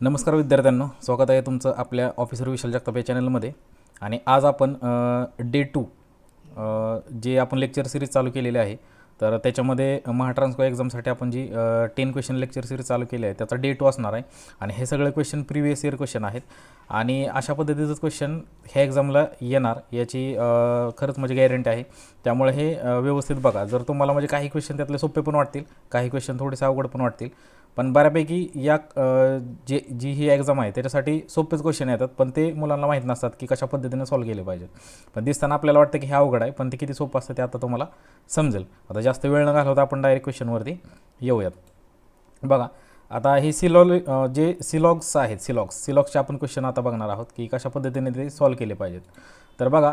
नमस्कार विद्यार्थ्यांनो स्वागत आहे तुमचं आपल्या ऑफिसर विशाल जगताप या चॅनलमध्ये आणि आज आपण डे टू जे आपण लेक्चर सिरीज चालू केलेले आहे तर त्याच्यामध्ये महाट्रान्सको एक्झामसाठी आपण जी टेन क्वेश्चन लेक्चर सिरीज चालू केली आहे त्याचा डे टू असणार आहे. आणि हे सगळे क्वेश्चन प्रिवियस इयर क्वेश्चन आहेत. आणि अशा पद्धतीचंच क्वेश्चन ह्या एक्झामला येणार याची खरंच म्हणजे गॅरंटी आहे. त्यामुळे हे व्यवस्थित बघा. जर तुम्हाला म्हणजे काही क्वेश्चन त्यातले सोपे पण वाटतील काही क्वेश्चन थोडेसे अवघड पण वाटतील पण बऱ्यापैकी या जे जी ही एक्झाम आहे त्याच्यासाठी सोपेच क्वेश्चन येतात पण ते मुलांना माहीत नसतात की कशा पद्धतीने सॉल्व्ह केले पाहिजेत. पण दिसताना आपल्याला वाटतं की हे अवघड आहे पण ते किती सोपं असतं ते आता तुम्हाला समजेल. आता जास्त वेळ न घालवता आपण डायरेक्ट क्वेश्चनवरती येऊयात. बघा आता हे सिलॉल जे सिलॉग्स आहेत सिलॉग्स सिलॉग्सचे आपण क्वेश्चन आता बघणार आहोत की कशा पद्धतीने ते सॉल्व्ह केले पाहिजेत. तर बघा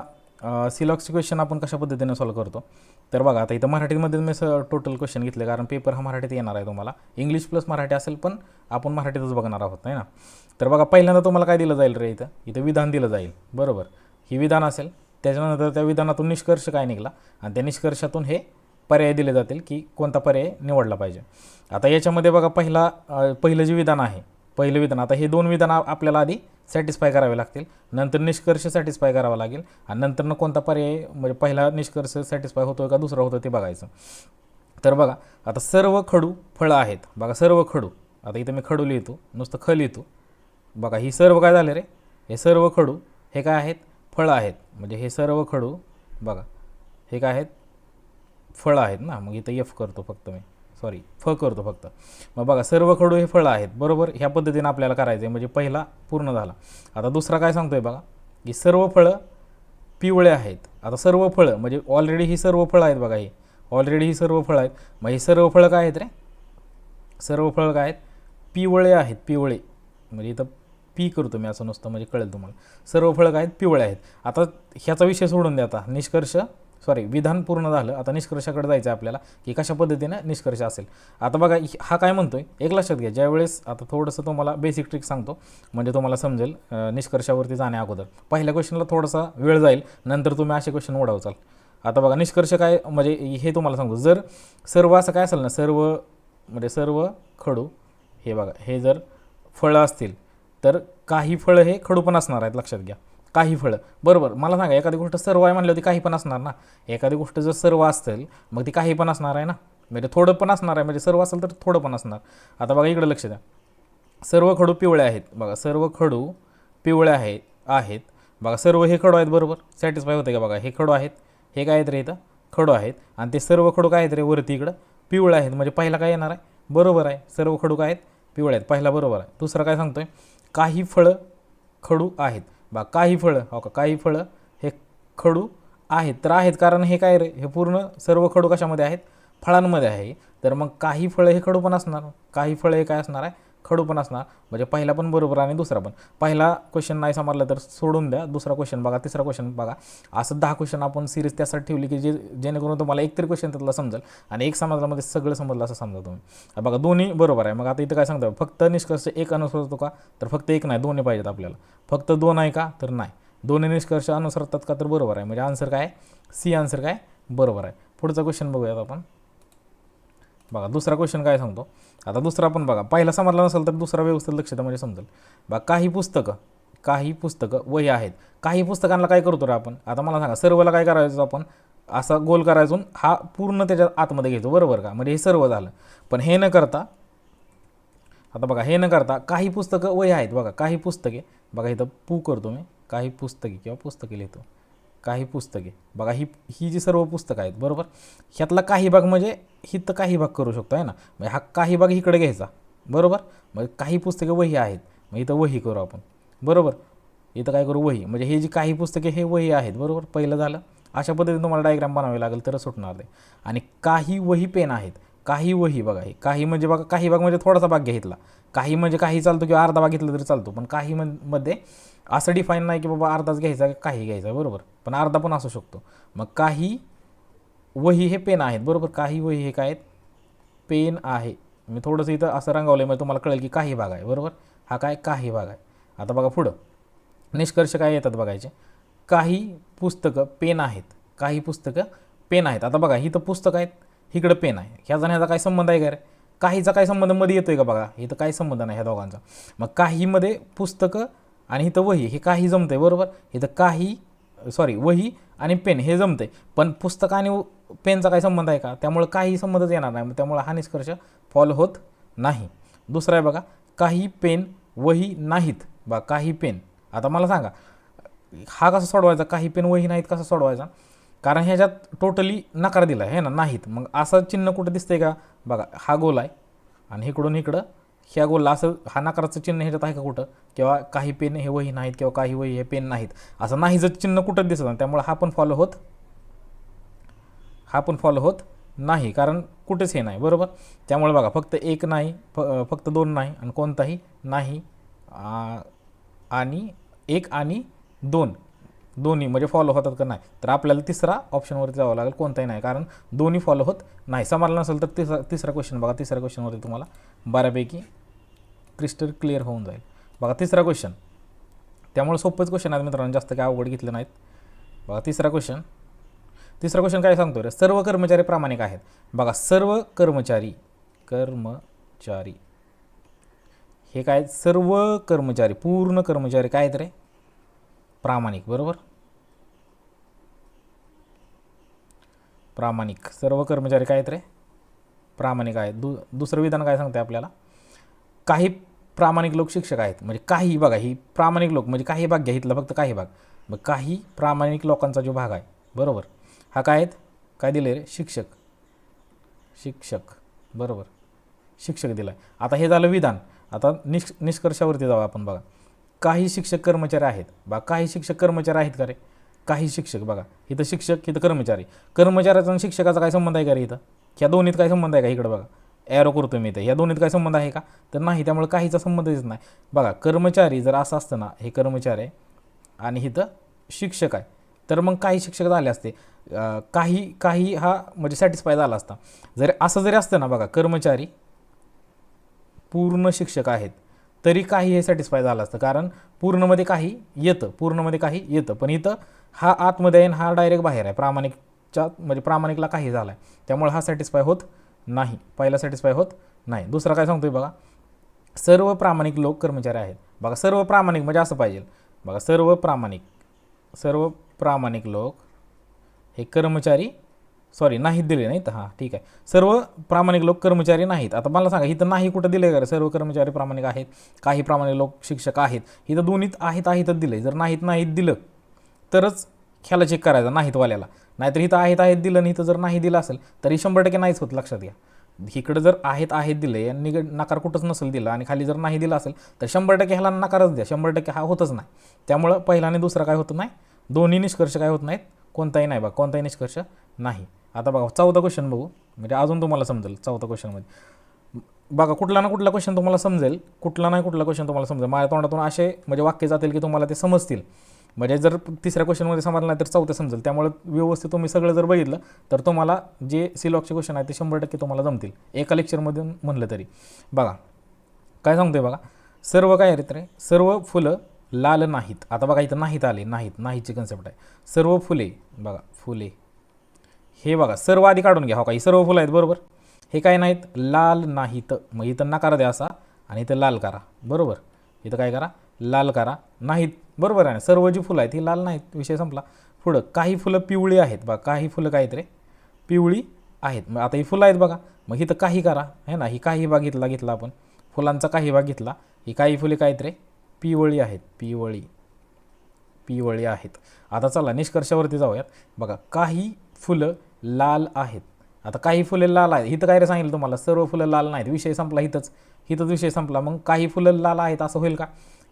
सिलॉक्स क्वेश्चन आपण कशा पद्धतीने सॉल्व्ह करतो? तर बघा आता इथं मराठीमध्ये मी स टोटल क्वेश्चन घेतले कारण पेपर हा मराठीत येणार आहे तुम्हाला. इंग्लिश प्लस मराठी असेल पण आपण मराठीतच बघणार आहोत नाही ना? तर बघा पहिल्यांदा तुम्हाला काय दिलं जाईल रे इथं? इथं विधान दिलं जाईल बरोबर? ही विधान असेल त्याच्यानंतर त्या विधानातून निष्कर्ष काय निघाला? आणि त्या निष्कर्षातून हे पर्याय दिले जातील की कोणता पर्याय निवडला पाहिजे. आता याच्यामध्ये बघा पहिला पहिलं जे विधान आहे पहिलं विधान आता हे दोन विधान आपल्याला आधी सॅटिस्फाय करावे लागतील. नंतर निष्कर्ष सॅटिस्फाय करावा लागेल. आणि नंतरनं कोणता पर्याय म्हणजे पहिला निष्कर्ष सॅटिस्फाय होतो का दुसरा होतो ते बघायचं. तर बघा आता सर्व खडू फळं आहेत. बघा सर्व खडू. आता इथं मी खडू लिहितो नुसतं ख लिहितो. बघा ही सर्व काय झाले रे? हे सर्व खडू हे काय आहेत? फळं आहेत. म्हणजे हे सर्व खडू बघा हे काय आहेत? फळं आहेत ना. मग इथं एफ करतो फक्त मी. सॉरी फ करतो फक्त. मग बघा सर्व खडू हे फळं आहेत बरोबर? ह्या पद्धतीने आपल्याला करायचं आहे म्हणजे पहिला पूर्ण झाला. आता दुसरा काय सांगतो आहे बघा की सर्व फळं पिवळे आहेत. आता सर्व फळं म्हणजे ऑलरेडी ही सर्व फळं आहेत बघा ही. ऑलरेडी ही सर्व फळं आहेत. मग ही सर्व फळं काय आहेत रे? सर्व फळं काय आहेत? पिवळे आहेत पिवळे. म्हणजे इथं पी करतो मी असं नुसतं म्हणजे कळेल तुम्हाला. सर्व फळं काय आहेत? पिवळे आहेत. आता ह्याचा विषय सोडून द्या आता. निष्कर्ष सॉरी विधान पूर्ण झालं आता निष्कर्षाकडे जायचं आहे आपल्याला की कशा पद्धतीनं निष्कर्ष असेल. आता बघा हा काय म्हणतो आहे एक लक्षात घ्या ज्यावेळेस आता थोडंसं तुम्हाला बेसिक ट्रिक सांगतो म्हणजे तुम्हाला समजेल निष्कर्षावरती जाण्या अगोदर. पहिल्या क्वेश्चनला थोडासा वेळ जाईल नंतर तुम्ही असे क्वेश्चन ओढावचाल आता बघा निष्कर्ष काय म्हणजे हे तुम्हाला सांगतो जर सर्व असं काय असेल ना सर्व म्हणजे सर्व खडू हे बघा हे जर फळं असतील तर काही फळं हे खडू पण असणार आहेत लक्षात घ्या. काही फळं. बरोबर. मला सांगा एखादी गोष्ट सर्व आहे म्हणल्यावर ती काही पण असणार ना? एखादी गोष्ट जर सर्व असेल मग ती काही पण असणार आहे ना? म्हणजे थोडं पण असणार आहे म्हणजे सर्व असेल तर थोडं पण असणार. आता बघा इकडे लक्ष द्या. सर्व खडू पिवळे आहेत. बघा सर्व खडू पिवळे आहेत आहेत. बघा सर्व हे खडू आहेत बरोबर? सॅटिस्फाय होते का बघा? हे खडू आहेत हे काय आहेत रे इथं? खडू आहेत. आणि ते सर्व खडू काय आहेत रे वरती इकडं? पिवळे आहेत. म्हणजे पहिला काय येणार आहे? बरोबर आहे. सर्व खडू काय आहेत? पिवळे आहेत. पहिला बरोबर आहे. दुसरा काय सांगतोय? काही फळं खडू आहेत. बा काही फळं हो का काही फळं हे खडू आहेत तर आहेत. कारण हे काय रे? हे पूर्ण सर्व खडू कशामध्ये आहेत? फळांमध्ये आहे. तर मग काही फळं हे खडू पण असणार. काही फळं हे काय असणार आहे? खडू पण असणार. म्हणजे पहिला पण बरोबर आणि दुसरा पण. पहिला क्वेश्चन नाही समजला तर सोडून द्या. दुसरा क्वेश्चन बघा तिसरा क्वेश्चन बघा. असं दहा क्वेश्चन आपण सिरीज त्यासाठी ठेवली की जे जेणेकरून तुम्हाला एक तरी क्वेश्चन त्यातला समजेल. आणि एक समाजामध्ये सगळं समजलं असं समजा तुम्ही. बघा दोन्ही बरोबर आहे. मग आता इथं काय सांगतो फक्त निष्कर्ष एक अनुसरतो का तर फक्त एक नाही दोन्ही पाहिजेत आपल्याला. फक्त दोन आहे का तर नाही. दोन्ही निष्कर्ष अनुसरतात का तर बरोबर आहे. म्हणजे आन्सर काय सी आन्सर काय बरोबर आहे. पुढचा क्वेश्चन बघूयात आपण. बघा दुसरा क्वेश्चन काय सांगतो? आता दुसरा पण बघा पहिला समजला नसेल तर दुसरा व्यवस्थित लक्षात म्हणजे समजेल. बघा काही पुस्तकं काही पुस्तकं वही आहेत. काही पुस्तकांना काय करतो रे आपण? आता मला सांगा सर्वला काय करायचं आपण? असा गोल करायचून हा पूर्ण त्याच्या आतमध्ये घेतो बरोबर का? म्हणजे हे सर्व झालं. पण हे न करता आता बघा हे न करता काही पुस्तकं वही आहेत बघा काही पुस्तके. बघा इथं पू करतो मी. काही पुस्तके किंवा पुस्तके लिहितो. काही पुस्तके. बघा ही ही जी सर्व पुस्तकं आहेत बरोबर? ह्यातला काही भाग म्हणजे हिथं काही भाग करू शकतो आहे ना? म्हणजे हा काही भाग इकडे घ्यायचा बरोबर? मग काही पुस्तके वही आहेत मग इथं वही करू आपण बरोबर? इथं काय करू? वही. म्हणजे हे जी काही पुस्तके हे वही आहेत बरोबर? पहिलं झालं. अशा पद्धतीने तुम्हाला डायग्राम बनावे लागेल तरच सुटणार ते. आणि काही वही पेन आहेत काही वही बघा हे. काही म्हणजे बघा काही भाग म्हणजे थोडासा भाग घेतला. काही म्हणजे काही चालतो किंवा अर्धा भाग घेतला तरी चालतो. पण काही मध्ये असं डिफाईन नाही की बाबा अर्धाच घ्यायचा काही घ्यायचा बरोबर. पण अर्धा पण असू शकतो. मग काही वही हे पेन आहेत बरोबर. काही वही हे काय आहेत? पेन आहे. मी थोडंसं इथं असं रंगवलं म्हणजे तुम्हाला कळेल की काही भाग आहे बरोबर. हा काय काही भाग आहे. आता बघा पुढं. निष्कर्ष काय येतात बघायचे? काही पुस्तकं पेन आहेत. काही पुस्तकं पेन आहेत. आता बघा ही तर पुस्तकं आहेत. इकडं पेन आहे. ह्याचा आणि ह्याचा काय संबंध आहे का रे? काहीचा काय संबंधमध्ये येतोय का बघा? इथं काही संबंध नाही ह्या दोघांचा. मग काहीमध्ये पुस्तकं आणि इथं वही हे काही जमतंय बरोबर? इथं काही सॉरी वही आणि पेन हे जमतंय. पण पुस्तक आणि पेनचा काय संबंध आहे का? त्यामुळं काही संबंधच येणार नाही. मग त्यामुळे हा निष्कर्ष फॉलो होत नाही. दुसरा आहे बघा काही पेन वही नाहीत. बा काही पेन. आता मला सांगा हा कसा सोडवायचा? काही पेन वही नाहीत कसा सोडवायचा? कारण ह्याच्यात टोटली नकार दिला आहे ना? नाहीत. मग असं चिन्ह कुठं दिसतंय का? बघा हा गोल आहे आणि इकडून इकडं ह्या गोलला असं हा नकाराचं चिन्ह ह्याच्यात आहे का कुठं? किंवा काही पेन हे वही नाहीत किंवा काही वही हे पेन नाहीत. असं नाहीचं चिन्ह कुठं दिसत नाही त्यामुळे हा पण फॉलो होत हा पण फॉलो होत नाही. कारण कुठेच हे नाही बरोबर? त्यामुळे बघा फक्त एक नाही फ फक्त दोन नाही आणि कोणताही नाही. आणि एक आणि दोन. दोन्ही म्हणजे फॉलो होतात का नाही? तर आपल्याला तिसरा ऑप्शनवरती जावं लागेल कोणताही नाही. कारण दोन्ही फॉलो होत नाही. समजलं नसेल तर तिसरा तिसरा क्वेश्चन बघा. तिसऱ्या क्वेश्चनवरती तुम्हाला बऱ्यापैकी क्रिस्टल क्लिअर होऊन जाईल. बघा तिसरा क्वेश्चन त्यामुळे सोपंच क्वेश्चन आहेत मित्रांनो. जास्त काय अवघड घेतले नाहीत. बघा तिसरा क्वेश्चन तिसरा क्वेश्चन काय सांगतो रे सर्व कर्मचारी प्रामाणिक आहेत. बघा सर्व कर्मचारी कर्मचारी. हे काय? सर्व कर्मचारी पूर्ण कर्मचारी काय आहेत रे? प्रामाणिक बरोबर? प्रामाणिक. सर्व कर्मचारी काय आहेत रे? प्रामाणिक आहेत. दु दुसरं विधान काय सांगते आपल्याला? काही प्रामाणिक लोक शिक्षक आहेत. म्हणजे काही बघा ही प्रामाणिक लोक म्हणजे काही भाग घ्या इथला फक्त काही भाग. मग काही प्रामाणिक लोकांचा जो भाग आहे बरोबर? हा काय आहेत? काय दिले रे? शिक्षक. शिक्षक. बरोबर? शिक्षक दिला आता हे झालं विधान. आता निष् निष्कर्षावरती जाऊ आपण बघा. काही शिक्षक कर्मचारी आहेत. बा काही शिक्षक कर्मचारी आहेत का रे? काही शिक्षक बघा. इथं शिक्षक इथं कर्मचारी. कर्मचाऱ्याचा आणि शिक्षकाचा काय संबंध आहे का रे इथं? ह्या दोन्हीत काय संबंध आहे का इकडं बघा? ॲरो करतो मी इथं. ह्या दोन्हीत काय संबंध आहे का? तर नाही त्यामुळे काहीचा संबंधच नाही. बघा कर्मचारी जर असं असतं ना हे कर्मचारी आहे आणि इथं शिक्षक आहे तर मग काही शिक्षक झाले असते. काही काही हा म्हणजे सॅटिस्फाय झाला असता. जरी असं जरी असतं ना बघा कर्मचारी पूर्ण शिक्षक आहेत. तरी काही हे सॅटिस्फाय झालं असतं. कारण पूर्णमध्ये काही येतं पूर्णमध्ये काही येतं. पण इथं हा आतमध्ये आहे आणि हा डायरेक्ट बाहेर आहे. प्रामाणिकच्या म्हणजे प्रामाणिकला काही झाला आहे त्यामुळे हा सॅटिस्फाय होत नाही. पहिला सॅटिस्फाय होत नाही. दुसरा काय सांगतोय बघा? सर्व प्रामाणिक लोक कर्मचारी आहेत. बघा सर्व प्रामाणिक म्हणजे असं पाहिजे. बघा सर्व प्रामाणिक सर्व प्रामाणिक लोक हे कर्मचारी सॉरी नाहीत दिले नाहीत. हां ठीक आहे. सर्व प्रामाणिक लोक कर्मचारी नाहीत. आता मला सांगा इथं नाही कुठं दिलं का सर्व कर्मचारी प्रामाणिक आहेत काही प्रामाणिक लोक शिक्षक आहेत. इथं दोन्हीत आहेत आहेतच दिलं जर नाहीत नाहीत दिलं तरच ह्याला चेक करायचा नाहीतवाल्याला. नाहीतर इथं आहेत आहेत दिलं आणि इथं जर नाही दिलं असेल तरी शंभर टक्के नाहीच होत लक्षात घ्या. इकडं जर आहेत आहेत दिले आणि निगड नकार कुठंच नसेल दिलं आणि खाली जर नाही दिलं असेल तर शंभर टक्के ह्याला नकारच द्या. शंभर टक्के हा होतच नाही. त्यामुळं पहिला आणि दुसरा काय होत नाही? दोन्ही निष्कर्ष काय होत नाहीत? कोणताही नाही बा कोणताही निष्कर्ष नाही. आता बघा चौदा क्वेश्चन बघू. म्हणजे अजून तुम्हाला समजेल चौथा क्वेश्चनमध्ये बघा कुठला ना कुठला क्वेश्चन तुम्हाला समजेल कुठला नाही कुठला क्वेश्चन तुम्हाला समजेल. माझ्या तोंडातून असे म्हणजे वाक्य जातील की तुम्हाला ते समजतील. म्हणजे जर तिसऱ्या क्वेश्चनमध्ये समजलं नाही तर चौथ्या समजेल. त्यामुळे व्यवस्थित तुम्ही सगळं जर बघितलं तर तुम्हाला जे सिलॉकचे क्वेश्चन आहे ते शंभर टक्के तुम्हाला जमतील. एका लेक्चरमधून म्हणलं तरी. बघा काय सांगतोय बघा? सर्व काय आहेत रे? सर्व फुलं लाल नाहीत. आता बघा इथं नाहीत आले. नाहीत. नाहीची कन्सेप्ट आहे. सर्व फुले. बघा फुले. हे बघा सर्व आधी काढून घ्या. हो का? ही सर्व फुलं आहेत बरोबर? हे काय नाहीत? लाल नाहीत. मग इथं नकार द्या असा आणि इथं लाल करा. बरोबर? इथं काय करा? लाल करा. नाहीत. बरोबर आहे सर्व जी फुलं आहेत ही लाल नाहीत. विषय संपला. पुढं काही फुलं पिवळी आहेत बघा. काही फुलं काय रे? पिवळी आहेत. मग आता ही फुलं आहेत बघा. मग इथं काही करा. है ना? ही काही भाग घेतला घेतला आपण. फुलांचा काही भाग घेतला. ही काही फुले काय रे? पिवळी आहेत. पिवळी. पिवळी आहेत. आता चला निष्कर्षावरती जाऊयात. बघा काही फुलं लाल आहेत. आता काही फुले लाल आहेत. इथं काय रे सांगितलं तुम्हाला? सर्व फुलं लाल नाहीत. विषय संपला इथंच. इथंच विषय संपला. मग काही फुलं लाल आहेत असं होईल का?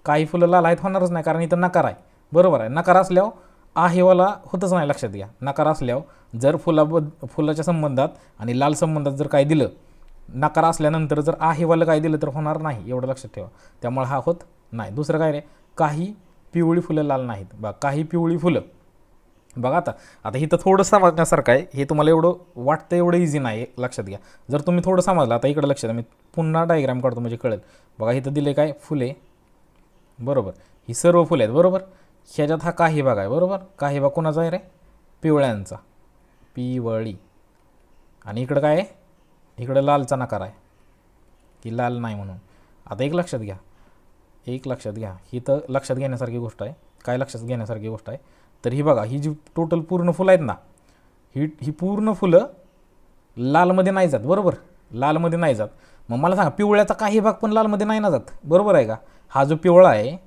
काही फुलं लाल आहेत होणारच नाही. कारण इथं नकार आहे. बरोबर आहे. नकार असल्यावर आहेवाला होतच नाही. लक्षात घ्या. नकार असल्यावर जर फुलाबद फुलाच्या संबंधात आणि लाल संबंधात जर काय दिलं नकार असल्यानंतर जर आहेवाला काय दिलं तर होणार नाही. एवढं लक्षात ठेवा. त्यामुळे हा होत नाही. दुसरं काय रे? काही पिवळी फुलं लाल नाहीत. बा काही पिवळी फुलं बघा आता आता इथं थोडं समजण्यासारखं आहे. हे तुम्हाला एवढं वाटतं एवढं इझी नाही लक्षात घ्या. जर तुम्ही थोडं समजलं आता इकडं लक्षात द्या मी पुन्हा डायग्राम काढतो म्हणजे कळेल. बघा इथं दिले काय? फुले. बरोबर. ही सर्व फुले आहेत बरोबर? ह्याच्यात हा काही भाग आहे बरोबर? काही भाग कोणाचा आहे रे? पिवळ्यांचा. पिवळी. आणि इकडं काय आहे? इकडं लालचा नकार आहे. की लाल नाही म्हणून. आता एक लक्षात घ्या. एक लक्षात घ्या. ही तर लक्षात घेण्यासारखी गोष्ट आहे. काय लक्षात घेण्यासारखी गोष्ट आहे. तर ही बघा ही जी टोटल पूर्ण फुलं आहेत ना ही ही पूर्ण फुलं लालमध्ये नाही जात बरोबर? लालमध्ये नाही जात. मग मला सांगा पिवळ्याचा काही भाग पण लालमध्ये नाही ना जात? बरोबर आहे का? हा जो पिवळा आहे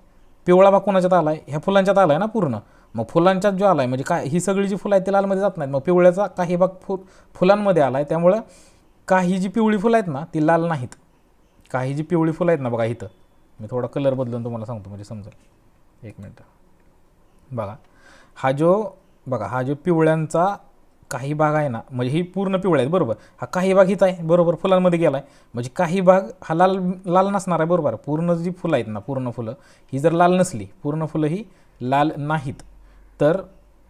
पिवळा भाग कोणाच्यात आला आहे ह्या फुलांच्यात आला आहे ना पूर्ण. मग फुलांच्यात जो आला आहे म्हणजे काय ही सगळी जी फुलं आहेत ती लालमध्ये जात नाहीत. मग पिवळ्याचा काही भाग फु फुलांमध्ये आला आहे त्यामुळं काही जी पिवळी फुलं आहेत ना ती लाल नाहीत. काही जी पिवळी फुलं आहेत ना बघा इथं. मी थोडा कलर बदलून तुम्हाला सांगतो म्हणजे समजेल. एक मिनटं. बघा. हा जो बघा हा जो पिवळ्यांचा काही भाग आहे ना म्हणजे ही पूर्ण पिवळ्या आहेत बरोबर. हा काही भाग हिचा आहे बरोबर फुलांमध्ये गेला आहे म्हणजे काही भाग हा लाल लाल नसणार आहे बरोबर. पूर्ण जी फुलं आहेत ना पूर्ण फुलं ही जर लाल नसली पूर्ण फुलं ही लाल नाहीत. तर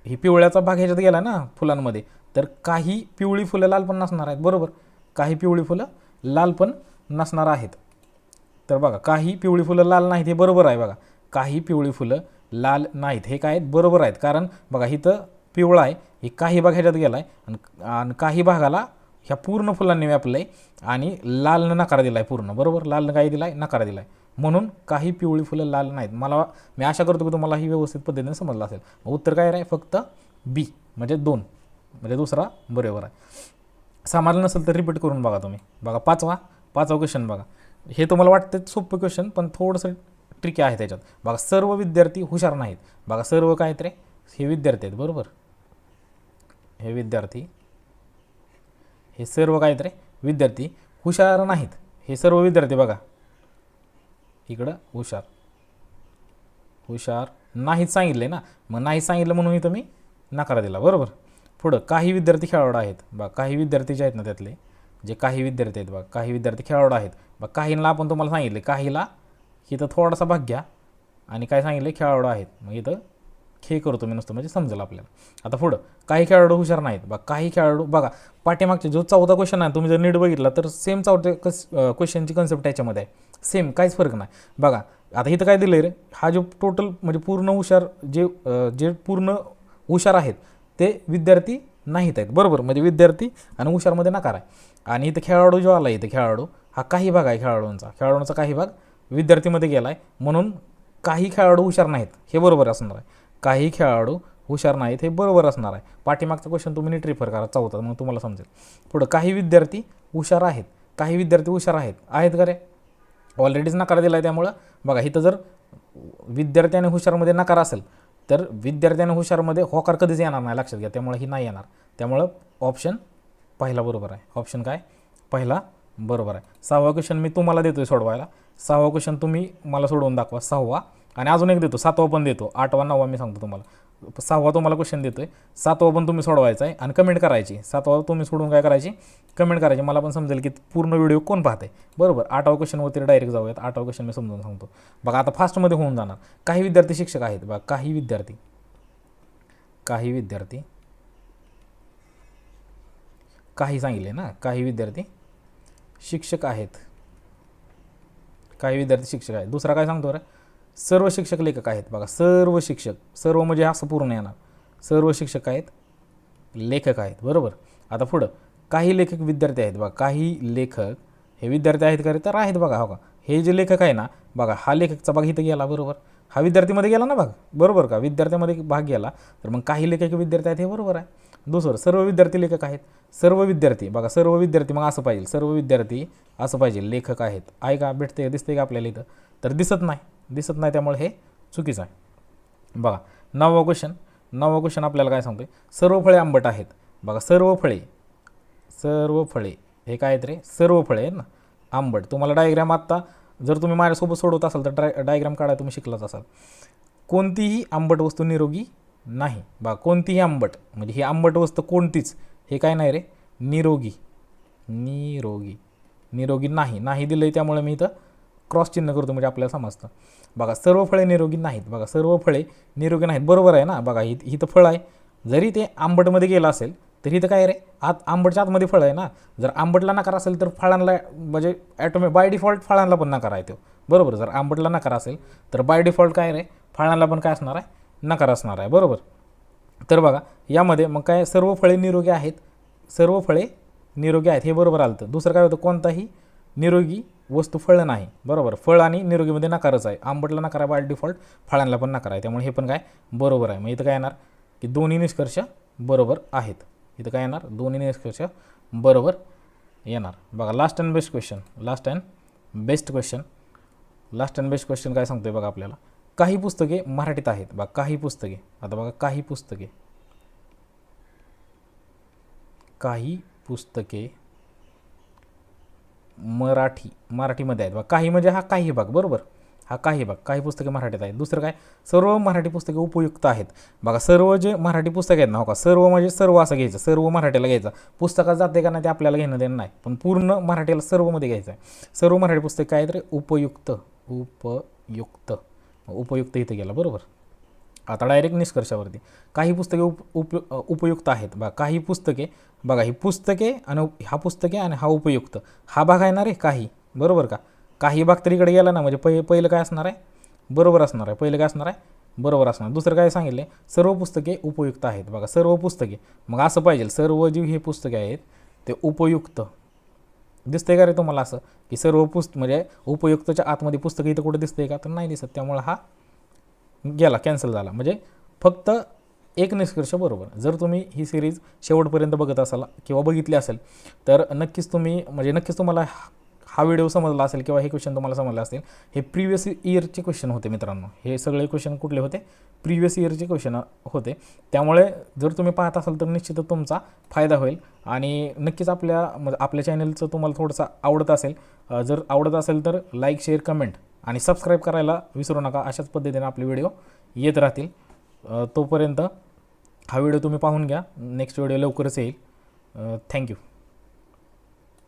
ही पिवळ्याचा भाग ह्याच्यात गेला ना फुलांमध्ये तर काही पिवळी फुलं लाल पण नसणार आहेत बरोबर. काही पिवळी फुलं लाल पण नसणार आहेत. तर बघा काही पिवळी फुलं लाल नाहीत हे बरोबर आहे बघा. काही पिवळी फुलं लाल नाहीत. हे काय आहेत? बरोबर आहेत. कारण बघा इथं पिवळा आहे. हे काही भाग ह्याच्यात गेला आहे आणि आणि काही भागाला ह्या पूर्ण फुलांनी व्यापलं आहे आणि लालनं नकार दिला आहे पूर्ण. बरोबर? लालनं काय दिला आहे नकार दिला आहे म्हणून काही पिवळी फुलं लाल नाहीत. मला मी आशा करतो की तुम्हाला ही व्यवस्थित पद्धतीने समजलं असेल. मग उत्तर काय आहे फक्त बी म्हणजे दोन म्हणजे दुसरा बरोबर आहे. समजलं नसेल तर रिपीट करून बघा तुम्ही. बघा पाचवा पाचवा क्वेश्चन बघा. हे तुम्हाला वाटतं सोपं क्वेश्चन पण थोडंसं ट्रिकी आहे त्याच्यात. बघा सर्व विद्यार्थी हुशार नाहीत. बघा सर्व काय आहेत रे? हे विद्यार्थी आहेत बरोबर? हे विद्यार्थी हे सर्व काय आहेत रे? विद्यार्थी हुशार नाहीत. हे सर्व विद्यार्थी बघा. इकडं हुशार. हुशार नाहीत सांगितले ना? मग नाही सांगितलं म्हणून इथं मी नकार दिला बरोबर? पुढं काही विद्यार्थी खेळाडू आहेत. बघा काही विद्यार्थी जे आहेत ना त्यातले जे काही विद्यार्थी आहेत बघा काही विद्यार्थी खेळाडू आहेत. बघा काहींना आपण तुम्हाला सांगितले काहीला इथं थोडासा भाग घ्या आणि काय सांगितले खेळाडू आहेत. मग इथं खे करतो मी नुसतं म्हणजे समजेल आपल्याला. आता पुढं काही खेळाडू हुशार नाहीत. बघा काही खेळाडू बघा पाठीमागचे जो चौदा क्वेश्चन आहे तुम्ही जर नीट बघितला तर सेम चौथे कस क्वेश्चनची कन्सेप्ट याच्यामध्ये आहे. सेम काहीच फरक नाही. बघा आता इथं काय दिलं आहे रे? हा जो टोटल म्हणजे पूर्ण हुशार जे जे पूर्ण हुशार आहेत ते विद्यार्थी नाहीत आहेत. बरोबर? म्हणजे विद्यार्थी आणि हुशारमध्ये नकार आहे. आणि इथं खेळाडू जो आला इथं खेळाडू हा काही भाग आहे खेळाडूंचा. खेळाडूंचा काही भाग विद्यार्थीमध्ये गेला आहे म्हणून काही खेळाडू हुशार नाहीत. हे बरोबर असणार आहे. काही खेळाडू हुशार नाहीत हे बरोबर असणार आहे. पाठीमागचा क्वेश्चन तुम्ही नीट रिफर करा चौथा मग तुम्हाला समजेल. पुढं काही विद्यार्थी हुशार आहेत. काही विद्यार्थी हुशार आहेत. आहेत का रे? ऑलरेडीच नकार दिला आहे त्यामुळं. बघा इथं जर विद्यार्थी आणि हुशारमध्ये नकार असेल तर विद्यार्थी आणि हुशारमध्ये होकार कधीच येणार नाही. लक्षात घ्या त्यामुळे ही नाही येणार. त्यामुळं ऑप्शन पहिला बरोबर आहे. ऑप्शन काय? पहिला बरोबर आहे. सहावा क्वेश्चन मी तुम्हाला देतोय सोडवायला. सहावा क्वेश्चन तुम्ही मला सोडवून दाखवा सहावा. आणि अजून एक देतो सातवा पण देतो आठवा नववा मी सांगतो तुम्हाला. सहावा तुम्हाला क्वेश्चन देतो आहे सातवा पण तुम्ही सोडवायचा आहे आणि कमेंट करायची. सातवा तुम्ही सोडून काय करायची? कमेंट करायची. मला पण समजेल की पूर्ण व्हिडिओ कोण पाहते बरोबर आठवा क्वेश्चनवरती डायरेक्ट जाऊयात. आठवा क्वेश्चन मी समजून सांगतो. बघा आता फास्टमध्ये होऊन जाणार. काही विद्यार्थी शिक्षक आहेत बघा काही विद्यार्थी. काही विद्यार्थी. काही सांगितले ना काही विद्यार्थी शिक्षक आहेत. काही विद्यार्थी शिक्षक आहेत. दुसरा काय सांगतो रे सर्व शिक्षक लेखक आहेत बघा. सर्व शिक्षक सर्व म्हणजे असं पूर्ण येणार. सर्व शिक्षक आहेत लेखक आहेत. बरोबर? आता पुढं. काही लेखक विद्यार्थी आहेत बघा. काही लेखक हे विद्यार्थी आहेत का तर आहेत बघा हो का. हे जे लेखक आहे ना बघा हा लेखकचा बघा इथं गेला बरोबर? हा विद्यार्थीमध्ये गेला ना भाग? बरोबर का? विद्यार्थ्यामध्ये भाग गेला. तर मग काही लेखक विद्यार्थी आहेत हे बरोबर आहे. दुसरं सर्व विद्यार्थी लेखक आहेत. सर्व विद्यार्थी बघा सर्व विद्यार्थी मग असं पाहिजे. सर्व विद्यार्थी असं पाहिजे. लेखक आहेत. आहे का? भेटते दिसते का आपल्याला इथं? तर दिसत नाही. दिसत नाही त्यामुळे हे चुकीचं आहे. बघा नववा क्वेश्चन नववा क्वेश्चन आपल्याला काय सांगतोय? सर्व फळे आंबट आहेत. बघा सर्व फळे. सर्व फळे. हे काय आहेत रे? सर्व फळे आहेत ना? आंबट. तुम्हाला डायग्राम आत्ता जर तुम्ही माझ्यासोबत सोडवत असाल तर डाय डायग्राम काढायला तुम्ही शिकलाच असाल. कोणतीही आंबट वस्तू निरोगी नाही. बा कोणतीही आंबट म्हणजे ही आंबट वस्तू कोणतीच हे काय नाही रे. निरोगी. निरोगी. निरोगी नाही. नाही दिलं आहे त्यामुळे मी इथं क्रॉस चिन्ह करतो म्हणजे आपल्याला समजतं. बघा सर्व फळे निरोगी नाहीत. बघा सर्व फळे निरोगी नाहीत. बरोबर आहे ना? बघा ही इथं फळ आहे. जरी ते आंबटमध्ये गेलं असेल तर इथं काय रे? आत आंबटच्या आतमध्ये फळ आहे ना? जर आंबटला नकार असेल तर फळांना म्हणजे ॲटोमे बाय डिफॉल्ट फळांना पण नकार आहे तो. बरोबर? जर आंबटला नकार असेल तर बाय डिफॉल्ट काय रे? फळांना पण काय असणार आहे? नकार असणार आहे. बरोबर? तर बघा यामध्ये मग काय सर्व फळे निरोगी आहेत? सर्व फळे निरोगी आहेत. हे बरोबर आलं तर. दुसरं काय होतं? कोणताही निरोगी वस्तू फळ नाही. बरोबर? फळ आणि निरोगीमध्ये नकारच आहे. आंबटला नकार आहे बाय डिफॉल्ट फळांना पण नकार आहे. त्यामुळे हे पण काय? बरोबर आहे. मग इथं काय येणार? की दोन्ही निष्कर्ष बरोबर आहेत. इथं काय येणार? दोन्ही निष्कर्ष बरोबर येणार. बघा last and best question last and best question last and best question काय सांगतोय बघा आपल्याला? काही पुस्तके मराठीत आहेत. बघा काही पुस्तके. आता बघा काही पुस्तके. काही पुस्तके मराठी मराठीमध्ये आहेत. बघा काही म्हणजे हा काही भाग. बरोबर? हा काही भाग काही पुस्तके मराठीत आहेत. दुसरं काय? सर्व मराठी पुस्तके उपयुक्त आहेत. बघा सर्व जे मराठी पुस्तके आहेत ना हो का? सर्व म्हणजे सर्व असं घ्यायचं सर्व मराठीला घ्यायचं. पुस्तकात जाते का नाही ते आपल्याला घेणं देणं नाही पण पूर्ण मराठीला सर्वमध्ये घ्यायचं आहे सर्व मराठी पुस्तक काय तरी उपयुक्त उपयुक्त. उपयुक्त इथे गेला बरोबर? आता डायरेक्ट निष्कर्षावरती. काही पुस्तके उप उप उपयुक्त आहेत. बघा काही पुस्तके बघा ही पुस्तके आणि उप- हा पुस्तके आणि हा उपयुक्त. हा भाग आहे ना रे काही. बरोबर का? काही भाग तर इकडे गेला ना म्हणजे पहि पहिलं काय असणार आहे? बरोबर असणार आहे. पहिलं काय असणार आहे? बरोबर असणार दुसरं काय सांगितले सर्व पुस्तके उपयुक्त आहेत. बघा सर्व पुस्तके. मग असं पाहिजे सर्व जीव हे पुस्तके आहेत ते उपयुक्त. दिसतंय का रे तुम्हाला असं? की सर्व पुस्त म्हणजे उपयुक्तच्या आतमध्ये पुस्तकं इथं कुठं दिसतंय का? तर नाही दिसत. त्यामुळं हा गेला कॅन्सल झाला. म्हणजे फक्त एक निष्कर्ष बरोबर. जर तुम्ही ही सिरीज शेवटपर्यंत बघत असाल किंवा बघितली असेल तर नक्कीच तुम्ही म्हणजे नक्कीच तुम्हाला हा- व्हिडिओ समजला असेल किंवा हे क्वेश्चन तुम्हाला समजले असेल हे प्रिव्हियस इयरचे क्वेश्चन होते मित्रांनो. हे सगळे क्वेश्चन कुठले होते? प्रिव्हियस इयरचे क्वेश्चन होते. त्यामुळे जर तुम्ही पाहत असाल तर निश्चितच तुमचा फायदा होईल. आणि नक्कीच आपल्या म्हणजे आपल्या चॅनलचं तुम्हाला थोडंसं आवडत असेल जर आवडत असेल तर लाईक शेअर कमेंट आणि सबस्क्राईब करायला विसरू नका. अशाच पद्धतीने आपले व्हिडिओ येत राहतील. तोपर्यंत हा व्हिडिओ तुम्ही पाहून घ्या. नेक्स्ट व्हिडिओ लवकरच येईल. थँक्यू